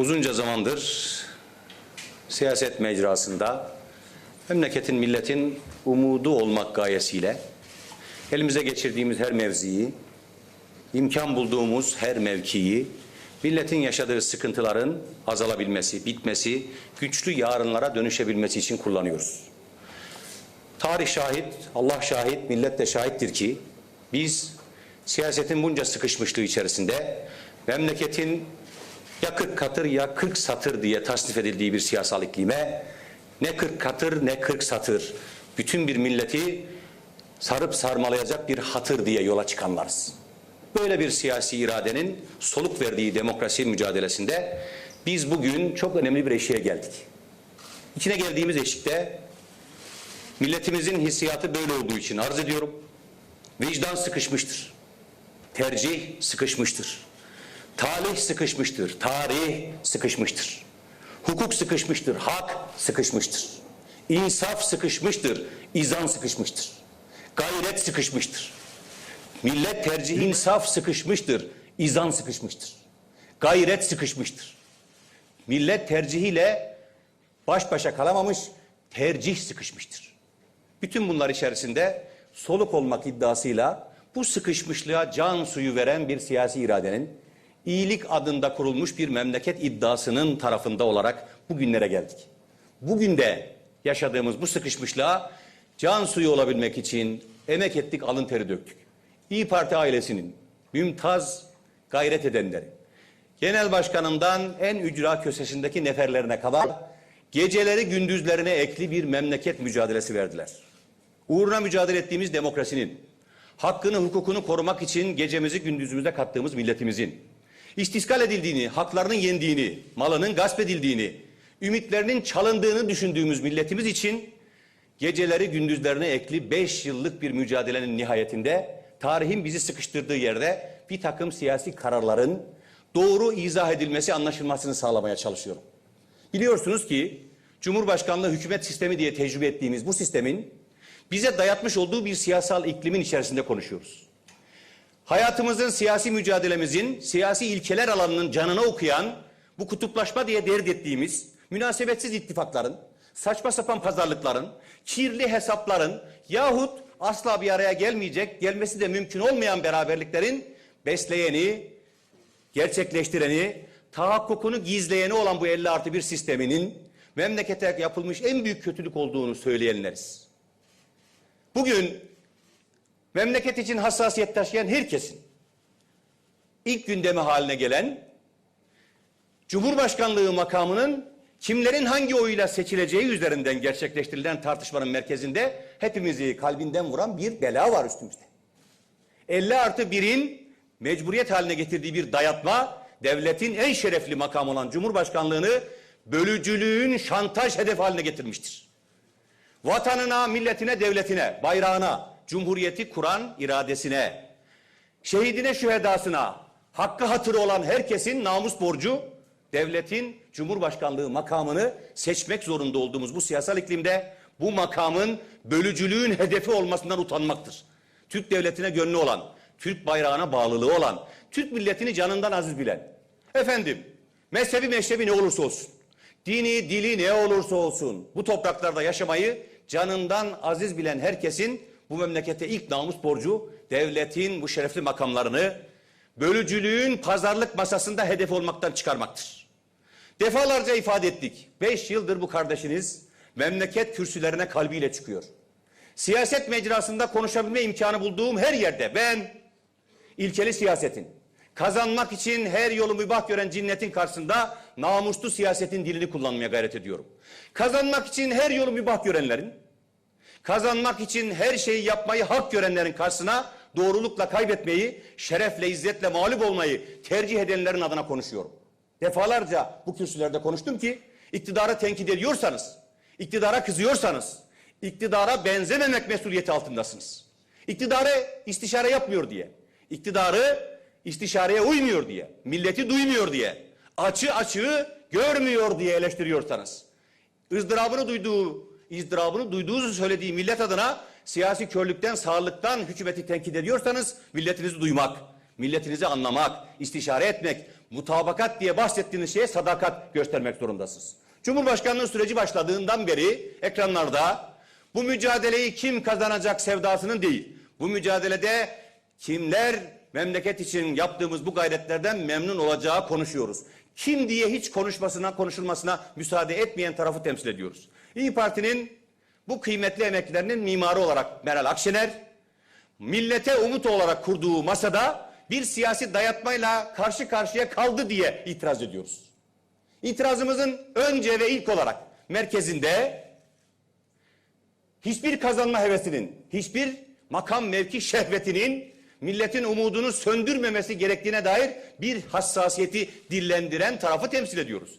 uzunca zamandır siyaset mecrasında memleketin, milletin umudu olmak gayesiyle elimize geçirdiğimiz her mevziyi, imkan bulduğumuz her mevkiyi, milletin yaşadığı sıkıntıların azalabilmesi, bitmesi, güçlü yarınlara dönüşebilmesi için kullanıyoruz. Tarih şahit, Allah şahit, millet de şahittir ki biz siyasetin bunca sıkışmışlığı içerisinde memleketin ya 40 katır ya 40 satır diye tasnif edildiği bir siyasal iklime ne 40 katır ne 40 satır bütün bir milleti sarıp sarmalayacak bir hatır diye yola çıkanlarız. Böyle bir siyasi iradenin soluk verdiği demokrasi mücadelesinde biz bugün çok önemli bir eşiğe geldik. İçine geldiğimiz eşikte milletimizin hissiyatı böyle olduğu için arz ediyorum. Vicdan sıkışmıştır. Tercih sıkışmıştır. Talih sıkışmıştır. Tarih sıkışmıştır. Hukuk sıkışmıştır. Hak sıkışmıştır. İnsaf sıkışmıştır. İzan sıkışmıştır. Gayret sıkışmıştır. Millet tercih insaf sıkışmıştır. İzan sıkışmıştır. Gayret sıkışmıştır. Millet tercihiyle baş başa kalamamış, tercih sıkışmıştır. Bütün bunlar içerisinde soluk olmak iddiasıyla bu sıkışmışlığa can suyu veren bir siyasi iradenin iyilik adında kurulmuş bir memleket iddiasının tarafında olarak bugünlere geldik. Bugün de yaşadığımız bu sıkışmışlığa can suyu olabilmek için emek ettik, alın teri döktük. İyi Parti ailesinin mümtaz gayret edenleri, genel başkanından en ücra köşesindeki neferlerine kadar geceleri gündüzlerine ekli bir memleket mücadelesi verdiler. Uğruna mücadele ettiğimiz demokrasinin, hakkını hukukunu korumak için gecemizi gündüzümüze kattığımız milletimizin, istiskal edildiğini, haklarının yendiğini, malının gasp edildiğini, ümitlerinin çalındığını düşündüğümüz milletimiz için geceleri gündüzlerine ekli 5 yıllık bir mücadelenin nihayetinde tarihin bizi sıkıştırdığı yerde bir takım siyasi kararların doğru izah edilmesi, anlaşılmasını sağlamaya çalışıyorum. Biliyorsunuz ki Cumhurbaşkanlığı hükümet sistemi diye tecrübe ettiğimiz bu sistemin bize dayatmış olduğu bir siyasal iklimin içerisinde konuşuyoruz. Hayatımızın, siyasi mücadelemizin, siyasi ilkeler alanının canına okuyan, bu kutuplaşma diye dert ettiğimiz münasebetsiz ittifakların, saçma sapan pazarlıkların, kirli hesapların yahut asla bir araya gelmeyecek, gelmesi de mümkün olmayan beraberliklerin besleyeni, gerçekleştireni, tahakkukunu gizleyeni olan bu 50 artı bir sisteminin memlekete yapılmış en büyük kötülük olduğunu söyleyenleriz. Bugün memleket için hassasiyet taşıyan herkesin ilk gündemi haline gelen Cumhurbaşkanlığı makamının kimlerin hangi oyuyla seçileceği üzerinden gerçekleştirilen tartışmanın merkezinde hepimizi kalbinden vuran bir bela var üstümüzde. 50 artı 1'in mecburiyet haline getirdiği bir dayatma devletin en şerefli makam olan Cumhurbaşkanlığını bölücülüğün şantaj hedefi haline getirmiştir. Vatanına, milletine, devletine, bayrağına, cumhuriyeti kuran iradesine, şehidine, şühedasına, hakkı hatırı olan herkesin namus borcu, devletin cumhurbaşkanlığı makamını seçmek zorunda olduğumuz bu siyasal iklimde bu makamın bölücülüğün hedefi olmasından utanmaktır. Türk devletine gönlü olan, Türk bayrağına bağlılığı olan, Türk milletini canından aziz bilen, efendim mezhebi meşrebi ne olursa olsun, dini dili ne olursa olsun bu topraklarda yaşamayı canından aziz bilen herkesin bu memlekete ilk namus borcu devletin bu şerefli makamlarını bölücülüğün pazarlık masasında hedef olmaktan çıkarmaktır. Defalarca ifade ettik. Beş yıldır bu kardeşiniz memleket kürsülerine kalbiyle çıkıyor. Siyaset mecrasında konuşabilme imkanı bulduğum her yerde ben ilkeli siyasetin, kazanmak için her yolu mübah gören cinnetin karşısında namuslu siyasetin dilini kullanmaya gayret ediyorum. Kazanmak için her yolu mübah görenlerin, kazanmak için her şeyi yapmayı hak görenlerin karşısına doğrulukla kaybetmeyi, şerefle, izzetle mağlup olmayı tercih edenlerin adına konuşuyorum. Defalarca bu kürsülerde konuştum ki iktidarı tenkit ediyorsanız, iktidara kızıyorsanız, iktidara benzememek mesuliyeti altındasınız. İktidarı istişare yapmıyor diye, iktidarı istişareye uymuyor diye, milleti duymuyor diye, açı açığı görmüyor diye eleştiriyorsanız, ızdırabını duyduğu, izdırabını duyduğunuzu söylediği millet adına siyasi körlükten, sağlıktan hükümeti tenkit ediyorsanız milletinizi duymak, milletinizi anlamak, istişare etmek, mutabakat diye bahsettiğiniz şeye sadakat göstermek zorundasınız. Cumhurbaşkanlığı süreci başladığından beri ekranlarda bu mücadeleyi kim kazanacak sevdasının değil, bu mücadelede kimler memleket için yaptığımız bu gayretlerden memnun olacağı konuşuyoruz. Kim diye hiç konuşmasına, konuşulmasına müsaade etmeyen tarafı temsil ediyoruz. İyi Parti'nin bu kıymetli emeklilerinin mimarı olarak Meral Akşener, millete umut olarak kurduğu masada bir siyasi dayatmayla karşı karşıya kaldı diye itiraz ediyoruz. İtirazımızın önce ve ilk olarak merkezinde hiçbir kazanma hevesinin, hiçbir makam mevki şehvetinin milletin umudunu söndürmemesi gerektiğine dair bir hassasiyeti dillendiren tarafı temsil ediyoruz.